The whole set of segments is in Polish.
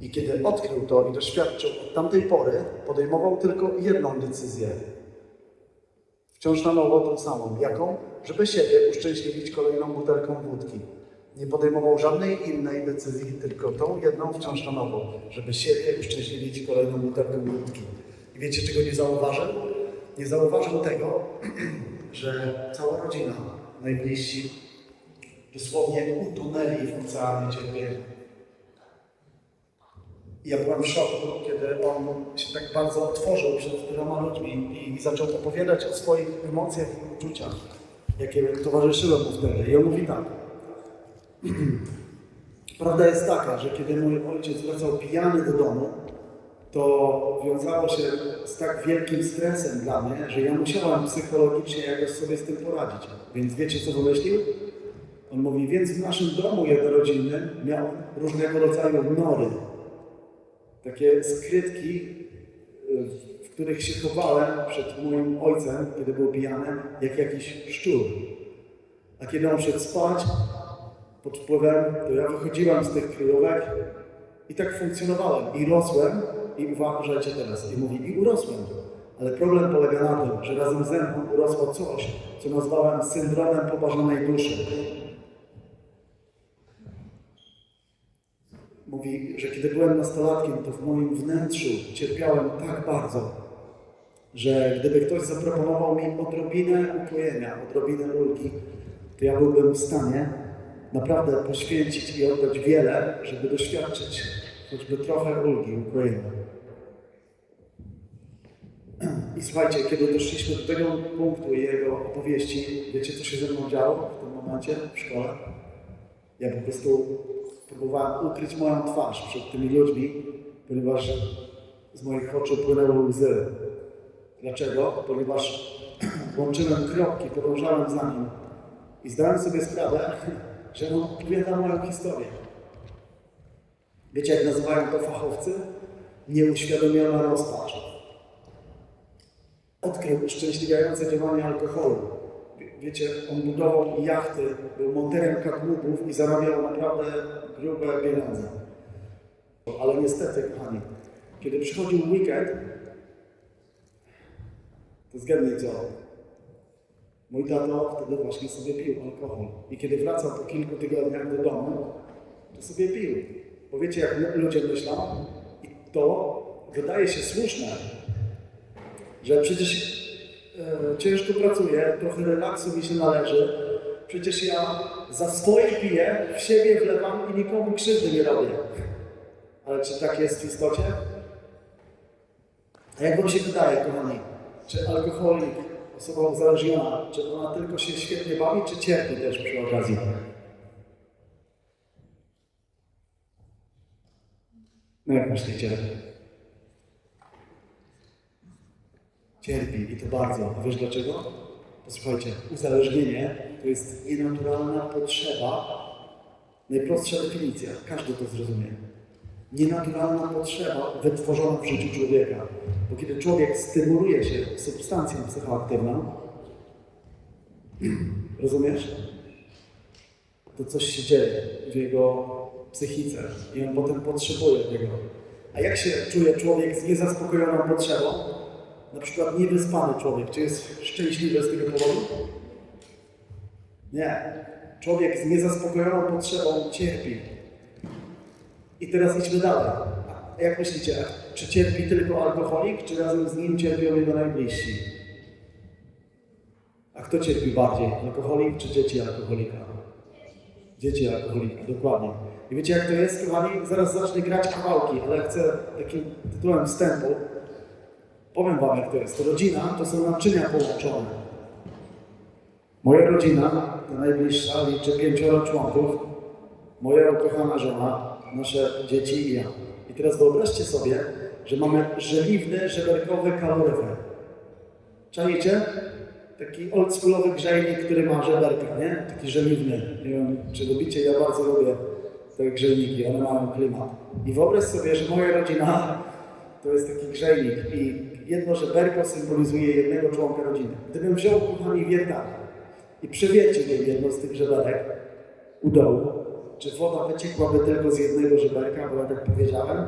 I kiedy odkrył to i doświadczył od tamtej pory, podejmował tylko jedną decyzję. Wciąż na nowo tą samą. Jaką? Żeby siebie uszczęśliwić kolejną butelką wódki. Nie podejmował żadnej innej decyzji, tylko tą jedną wciąż na nowo. Żeby siebie uszczęśliwić kolejną butelką wódki. I wiecie, czego nie zauważył? Nie zauważył tego, że cała rodzina, najbliżsi, dosłownie utonęli w oceanie cierpienia. Ja byłem w szoku, kiedy on się tak bardzo otworzył przed tyloma ludźmi i zaczął opowiadać o swoich emocjach i uczuciach, jakie towarzyszyły mu wtedy. I on mówi tak. Prawda jest taka, że kiedy mój ojciec wracał pijany do domu, to wiązało się z tak wielkim stresem dla mnie, że ja musiałem psychologicznie jakoś sobie z tym poradzić. Więc wiecie, co wymyślił? On mówi, więc w naszym domu jednorodzinnym miał różnego rodzaju nory. Takie skrytki, w których się chowałem przed moim ojcem, kiedy był pijany, jak jakiś szczur. A kiedy on szedł spać, pod wpływem, to ja wychodziłem z tych kryjówek i tak funkcjonowałem. I rosłem, i uważajcie teraz, i mówi, i urosłem. Ale problem polega na tym, że razem ze mną urosło coś, co nazwałem syndromem poparzonej duszy. Mówi, że kiedy byłem nastolatkiem, to w moim wnętrzu cierpiałem tak bardzo, że gdyby ktoś zaproponował mi odrobinę ukojenia, odrobinę ulgi, to ja byłbym w stanie naprawdę poświęcić i oddać wiele, żeby doświadczyć choćby trochę ulgi, ukojenia. I słuchajcie, kiedy doszliśmy do tego punktu i jego opowieści, wiecie co się ze mną działo w tym momencie w szkole? Ja po prostu próbowałem ukryć moją twarz przed tymi ludźmi, ponieważ z moich oczu płynęły łzy. Dlaczego? Ponieważ łączyłem kropki, podążałem za nim i zdałem sobie sprawę, że on opowiada moją historię. Wiecie, jak nazywają to fachowcy? Nieuświadomiona rozpacz. Odkrył uszczęśliwiające działanie alkoholu. Wie- Wiecie, on budował jachty, był monterem kadłubów i zarabiał naprawdę grube pieniądze. Ale niestety, kochani, kiedy przychodził weekend, to zgadnij co? Mój tato wtedy właśnie sobie pił alkohol. I kiedy wracał po kilku tygodniach do domu, to sobie pił. Bo wiecie, jak ludzie myślą, i to wydaje się słuszne, że przecież e, ciężko pracuję, trochę relaksu mi się należy, przecież ja za swoje piję, w siebie wlewam i nikomu krzywdy nie robię. Ale czy tak jest w istocie? A jak wam się wydaje, kochani, czy alkoholik, osoba uzależniona, czy ona tylko się świetnie bawi, czy cierpi też przy okazji? No jak myślicie? Cierpi i to bardzo. A wiesz dlaczego? Posłuchajcie, uzależnienie to jest nienaturalna potrzeba, najprostsza definicja, każdy to zrozumie. Nienaturalna potrzeba wytworzona w życiu człowieka. Bo kiedy człowiek stymuluje się substancją psychoaktywną, rozumiesz? To coś się dzieje w jego psychice i on potem potrzebuje tego. A jak się czuje człowiek z niezaspokojoną potrzebą? Na przykład niewyspany człowiek, czy jest szczęśliwy z tego powodu? Nie. Człowiek z niezaspokojoną potrzebą cierpi. I teraz idźmy dalej. A jak myślicie, czy cierpi tylko alkoholik, czy razem z nim cierpią jego najbliżsi? A kto cierpi bardziej? Alkoholik czy dzieci alkoholika? Dzieci alkoholika, dokładnie. I wiecie jak to jest, kochani? Zaraz zacznę grać kawałki, ale chcę takim tytułem wstępu. Powiem wam jak to jest. Rodzina to są naczynia połączone. Moja rodzina, ta najbliższa, liczy pięcioro członków. Moja ukochana żona, nasze dzieci i ja. I teraz wyobraźcie sobie, że mamy żeliwny, żeberkowy kaloryfer. Czajcie? Taki oldschoolowy grzejnik, który ma żeberka, nie? Taki żeliwny. Nie wiem, czy lubicie, ja bardzo lubię te grzejniki, one mają klimat. I wyobraź sobie, że moja rodzina to jest taki grzejnik i jedno żeberko symbolizuje jednego członka rodziny. Gdybym wziął, kochani, wiertarkę i przewiercił jedno z tych żeberek u dołu, czy woda wyciekłaby tylko z jednego żeberka, bo ja tak powiedziałem,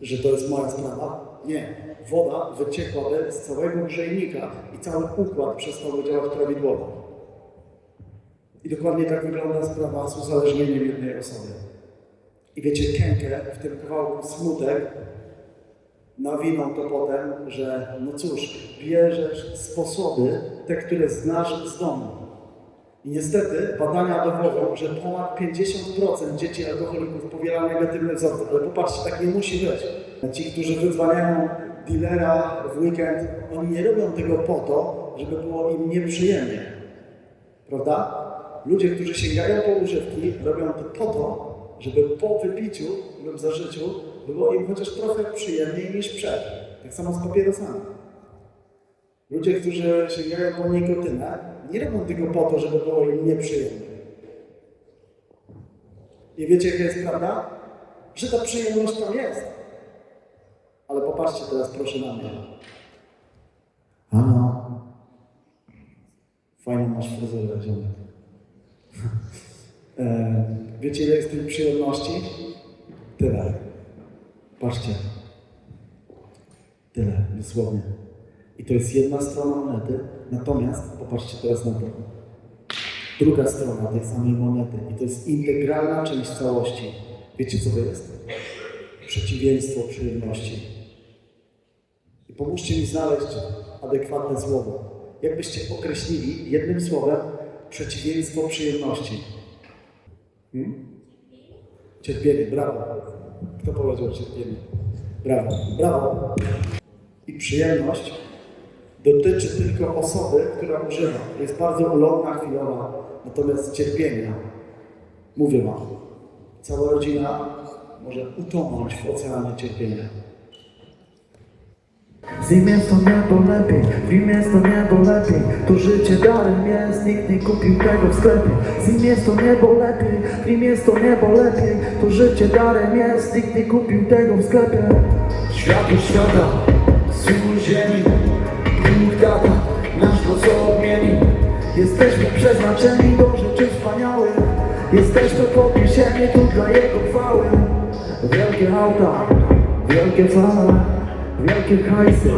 że to jest moja sprawa? Nie. Woda wyciekłaby z całego grzejnika i cały układ przestałby działać prawidłowo. I dokładnie tak wygląda sprawa z uzależnieniem jednej osoby. I wiecie, Kenke w tym kawałku smutek nawinął to potem, że no cóż, bierzesz sposoby, te, które znasz z domu. I niestety badania dowodzą, że ponad 50% dzieci alkoholików powiela negatywne wzorce. Ale popatrzcie, tak nie musi być. Ci, którzy wyzwaniają dealera w weekend, oni nie robią tego po to, żeby było im nieprzyjemnie. Prawda? Ludzie, którzy sięgają po używki, robią to po to, żeby po wypiciu lub zażyciu było im chociaż trochę przyjemniej niż przed. Tak samo z papierosami. Ludzie, którzy sięgają po nikotynę, nie robią tego po to, żeby było im nieprzyjemnie. I wiecie, jaka jest prawda? Że ta przyjemność tam jest. Ale popatrzcie teraz proszę na mnie. Ano. Fajną masz fryzurę, ziomek. E, Wiecie, ile jest tej przyjemności? Tyle. Patrzcie. Tyle, dosłownie. I to jest jedna strona monety, natomiast popatrzcie teraz na to. Druga strona tej samej monety i to jest integralna część całości. Wiecie, co to jest? Przeciwieństwo przyjemności. I pomóżcie mi znaleźć adekwatne słowo. Jakbyście określili jednym słowem przeciwieństwo przyjemności? Hmm? Cierpienie, brawo. Kto powiedział cierpienie? Brawo, brawo. I przyjemność dotyczy tylko osoby, która używa. Jest bardzo ulotna, chwilowa. Natomiast cierpienie, mówię Wam, cała rodzina może utonąć w oceanie cierpienia. Z nim to niebo lepiej, w nim to niebo lepiej. To życie darem jest, nikt nie kupił tego w sklepie. Z nim to niebo lepiej, w nim to niebo lepiej. To życie darem jest, nikt nie kupił tego w sklepie. Światło świata, sól ziemi Bóg tata, nasz los odmienił Jesteśmy przeznaczeni do rzeczy wspaniałych Jesteśmy podniesieni tu dla Jego chwały. Wielkie auta, wielkie fale Wielkie hajsy,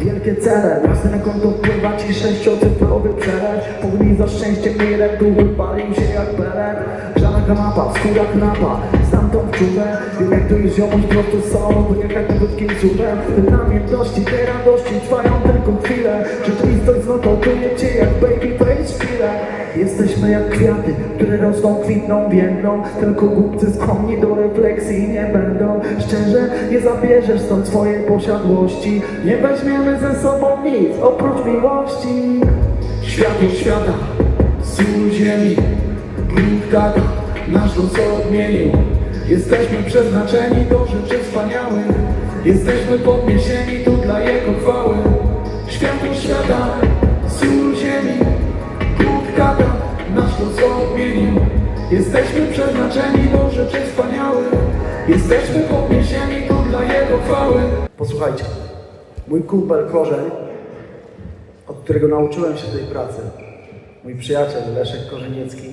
wielkie cele. Jasne na konto wpływa ci sześciocyfrowy przelew Pognij za szczęściem mirem, tu wypalił się jak pelet Grzana kanapa, w skórach napa Znam tą wczutę, wiem jak to jest ziomuś prosto z salonu Jechać na krótkim cudem. Te namiętności, te radości trwają tylko chwilę. Rzeczywistość znotowuje cię jak babyface chwilę. Jesteśmy jak kwiaty, które rosną, kwitną, biegną Tylko głupcy skłonni do refleksji nie będą. Szczerze, nie zabierzesz stąd swojej posiadłości. Nie weźmiemy ze sobą nic oprócz miłości. Światło świata, sól ziemi Bóg tata, nasz los odmienił. Jesteśmy przeznaczeni do rzeczy wspaniałych Jesteśmy podniesieni tu dla Jego chwały. Światło świata, sól ziemi Bóg tata, nasz los odmienił. Jesteśmy przeznaczeni do rzeczy wspaniałych Jesteśmy podniesieni tu dla Jego chwały. Posłuchajcie, mój kumpel Korzeń, od którego nauczyłem się tej pracy, mój przyjaciel Leszek Korzeniecki,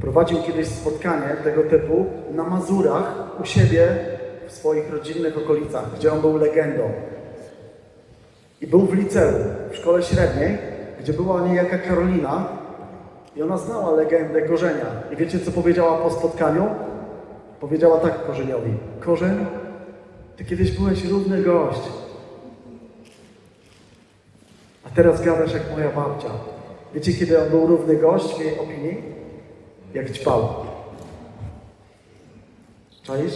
prowadził kiedyś spotkanie tego typu na Mazurach u siebie w swoich rodzinnych okolicach, gdzie on był legendą. I był w liceum, w szkole średniej, gdzie była niejaka Karolina i ona znała legendę Korzenia. I wiecie, co powiedziała po spotkaniu? Powiedziała tak Korzeniowi. Korzeń, ty kiedyś byłeś równy gość. A teraz gadasz jak moja babcia. Wiecie, kiedy on był równy gość w jej opinii? Jak ćpał. Czaisz?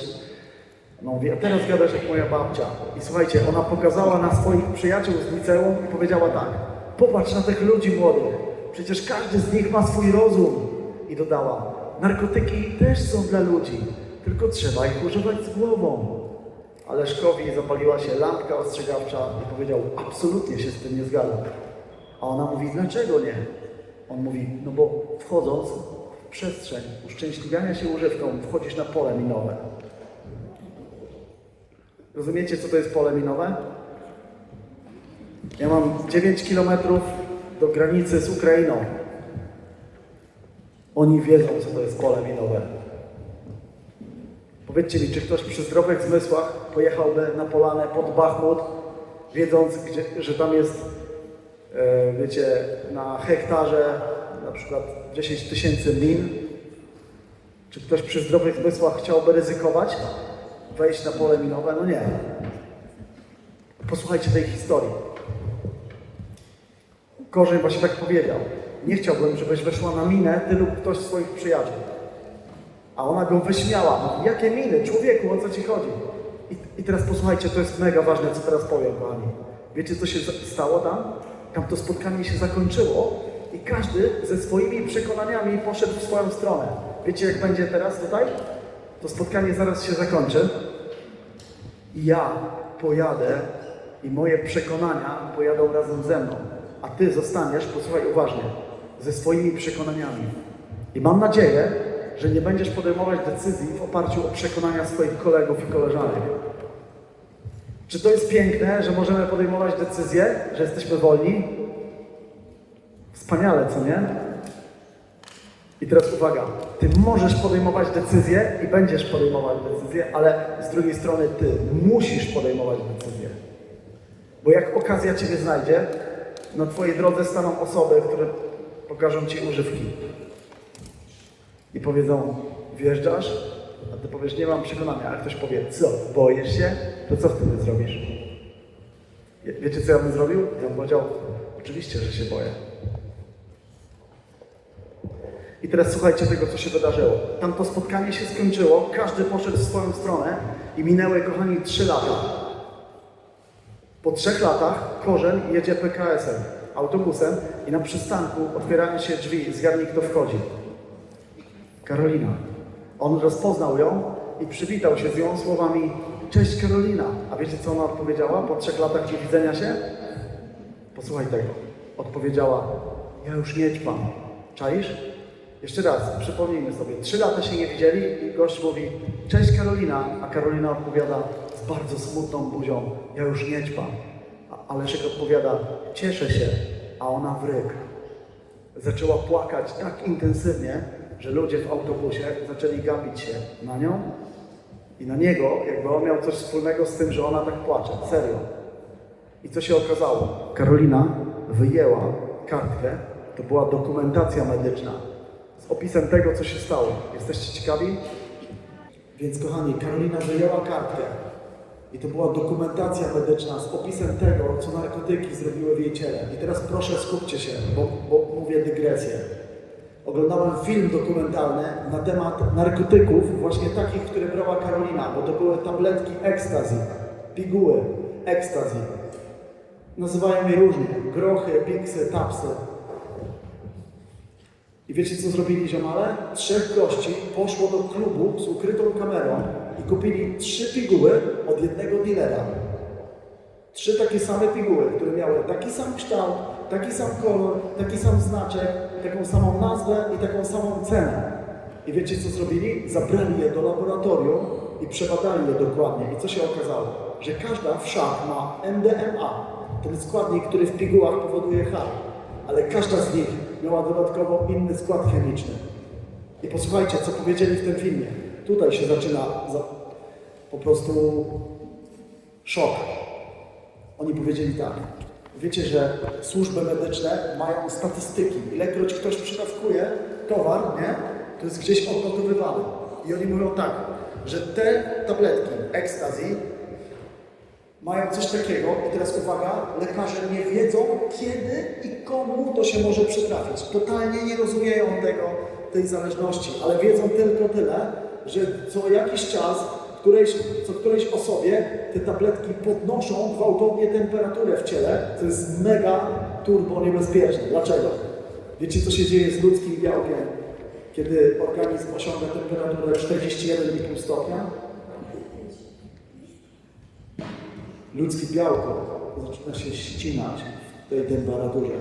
No mówi, a teraz gadasz jak moja babcia. I słuchajcie, ona pokazała na swoich przyjaciół z liceum i powiedziała tak. Popatrz na tych ludzi młodych. Przecież każdy z nich ma swój rozum. I dodała, narkotyki też są dla ludzi. Tylko trzeba ich używać z głową. A Leszkowi zapaliła się lampka ostrzegawcza i powiedział, absolutnie się z tym nie zgadzam. A ona mówi, dlaczego nie? On mówi, no bo wchodząc przestrzeń uszczęśliwiania się używką, wchodzisz na pole minowe. Rozumiecie, co to jest pole minowe? Ja mam 9 kilometrów do granicy z Ukrainą. Oni wiedzą, co to jest pole minowe. Powiedzcie mi, czy ktoś przy zdrowych zmysłach pojechałby na polanę pod Bachmut, wiedząc, gdzie, że tam jest, e, wiecie, na hektarze na przykład 10 tysięcy min? Czy ktoś przy zdrowych zmysłach chciałby ryzykować, wejść na pole minowe? No nie. Posłuchajcie tej historii. Korzeń właśnie tak powiedział. Nie chciałbym, żebyś weszła na minę ty lub ktoś z swoich przyjaciół. A ona go wyśmiała. Mówi, jakie miny? Człowieku, o co ci chodzi? I, I teraz posłuchajcie, to jest mega ważne, co teraz powiem, kochani. Wiecie, co się stało tam? Tam to spotkanie się zakończyło i każdy ze swoimi przekonaniami poszedł w swoją stronę. Wiecie, jak będzie teraz tutaj? To spotkanie zaraz się zakończy. I ja pojadę i moje przekonania pojadą razem ze mną. A ty zostaniesz, posłuchaj uważnie, ze swoimi przekonaniami. I mam nadzieję, że nie będziesz podejmować decyzji w oparciu o przekonania swoich kolegów i koleżanek. Czy to jest piękne, że możemy podejmować decyzje, że jesteśmy wolni? Wspaniale, co nie? I teraz uwaga, ty możesz podejmować decyzje i będziesz podejmować decyzje, ale z drugiej strony ty musisz podejmować decyzje. Bo jak okazja ciebie znajdzie, na twojej drodze staną osoby, które pokażą ci używki. I powiedzą, wjeżdżasz, a ty powiesz, nie mam przekonania, a ktoś powie, co, boisz się? To co wtedy zrobisz? Wie- Wiecie, co ja bym zrobił? Ja bym powiedział, oczywiście, że się boję. I teraz słuchajcie tego, co się wydarzyło. Tam to spotkanie się skończyło, każdy poszedł w swoją stronę i minęły, kochani, trzy lata. Po trzech latach Korzeń jedzie PKS-em, autobusem i na przystanku otwierają się drzwi. Zgadnij, kto wchodzi. Karolina. On rozpoznał ją i przywitał się z nią słowami Cześć Karolina. A wiecie, co ona odpowiedziała po trzech latach niewidzenia się? Posłuchaj tego. Odpowiedziała, ja już nie ćpam. Czaisz? Jeszcze raz, przypomnijmy sobie. Trzy lata się nie widzieli i gość mówi, cześć Karolina, a Karolina odpowiada z bardzo smutną buzią, ja już nie ćpam. A- A Leszek odpowiada, cieszę się, a ona wryk. Zaczęła płakać tak intensywnie, że ludzie w autobusie zaczęli gapić się na nią i na niego, jakby on miał coś wspólnego z tym, że ona tak płacze. Serio. I co się okazało? Karolina wyjęła kartkę, to była dokumentacja medyczna z opisem tego, co się stało. Jesteście ciekawi? Więc kochani, Karolina wyjęła kartkę i to była dokumentacja medyczna z opisem tego, co narkotyki zrobiły w jej ciele. I teraz proszę skupcie się, bo, bo mówię dygresję. Oglądałem film dokumentalny na temat narkotyków, właśnie takich, które brała Karolina, bo to były tabletki ekstazy, piguły ekstazy. Nazywają je różnie. Grochy, piksy, tapsy. I wiecie co zrobili ziomale? Trzech gości poszło do klubu z ukrytą kamerą i kupili trzy piguły od jednego dealera. Trzy takie same piguły, które miały taki sam kształt, taki sam kolor, taki sam znaczek, taką samą nazwę i taką samą cenę. I wiecie co zrobili? Zabrali je do laboratorium i przebadali je dokładnie. I co się okazało? Że każda wszak ma MDMA, ten składnik, który w pigułach powoduje harm. Ale każda z nich miała dodatkowo inny skład chemiczny. I posłuchajcie, co powiedzieli w tym filmie. Tutaj się zaczyna za, po prostu szok. Oni powiedzieli tak. Wiecie, że służby medyczne mają statystyki. Ilekroć ktoś przydawkuje towar, nie? To jest gdzieś odnotowywane. I oni mówią tak, że te tabletki ekstazy mają coś takiego, i teraz uwaga, lekarze nie wiedzą, kiedy i komu to się może przytrafić. Totalnie nie rozumieją tego, tej zależności, ale wiedzą tylko tyle, że co jakiś czas którejś, co którejś osobie te tabletki podnoszą gwałtownie temperaturę w ciele, co jest mega turbo niebezpieczne. Dlaczego? Wiecie, co się dzieje z ludzkim białkiem, kiedy organizm osiąga temperaturę 41,5 stopnia? Ludzkie białko zaczyna się ścinać w tej temperaturze.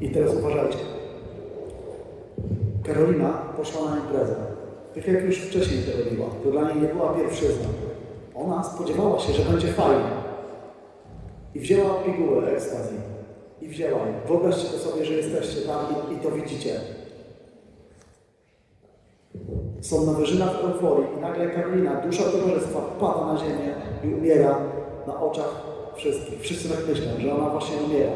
I teraz uważajcie. Karolina poszła na imprezę. Tak jak już wcześniej to robiła. To dla niej nie była pierwszyzna. Ona spodziewała się, że będzie fajnie. I wzięła pigułę ekstazji. I wzięła je. Wyobraźcie to sobie, że jesteście tam i, i to widzicie. są na wyżynach euforii i nagle Karolina, dusza towarzystwa, pada na ziemię i umiera na oczach wszystkich. Wszyscy tak myślą, że ona właśnie umiera.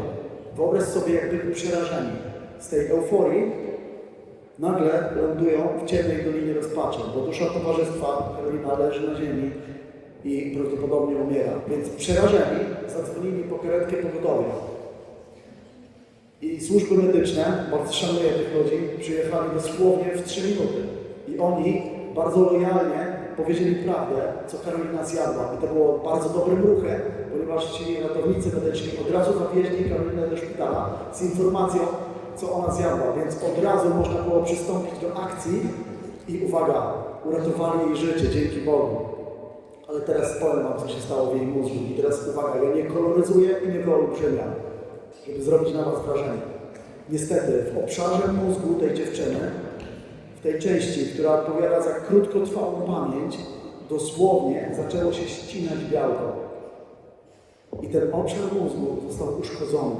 Wyobraź sobie, jak przerażeni z tej euforii, nagle lądują w ciemnej dolinie rozpaczy, bo dusza towarzystwa Karolina leży na ziemi i prawdopodobnie umiera. Więc przerażeni zadzwonili po karetkę pogotowia. I służby medyczne, bardzo szanuję tych ludzi, przyjechali dosłownie w 3 minuty. I oni bardzo lojalnie powiedzieli prawdę, co Karolina zjadła. I to było bardzo dobrym ruchem, ponieważ ci ratownicy medyczni od razu zawieźli Karolinę do szpitala z informacją, co ona zjadła. Więc od razu można było przystąpić do akcji i uwaga, uratowali jej życie, dzięki Bogu. Ale teraz powiem Wam, co się stało w jej mózgu. I teraz uwaga, ja nie koloryzuję i nie wyolbrzymiam, żeby zrobić na Was wrażenie. Niestety, w obszarze mózgu tej dziewczyny, tej części, która odpowiada za krótkotrwałą pamięć, dosłownie zaczęło się ścinać białko. I ten obszar mózgu został uszkodzony.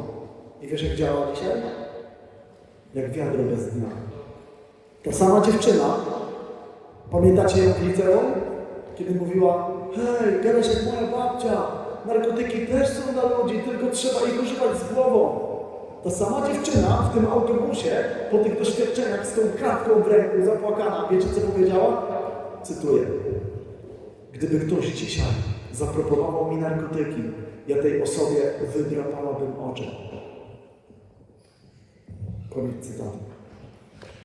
I wiesz, jak działa dzisiaj? Jak wiadro bez dna. Ta sama dziewczyna, pamiętacie w liceum? Kiedy mówiła, hej, gadasz jak moja babcia, narkotyki też są dla ludzi, tylko trzeba ich używać z głową. Ta sama dziewczyna w tym autobusie, po tych doświadczeniach z tą kratką w ręku, zapłakana, wiecie co powiedziała? Cytuję. Gdyby ktoś dzisiaj zaproponował mi narkotyki, ja tej osobie wydrapałabym oczy. Koniec cytatu.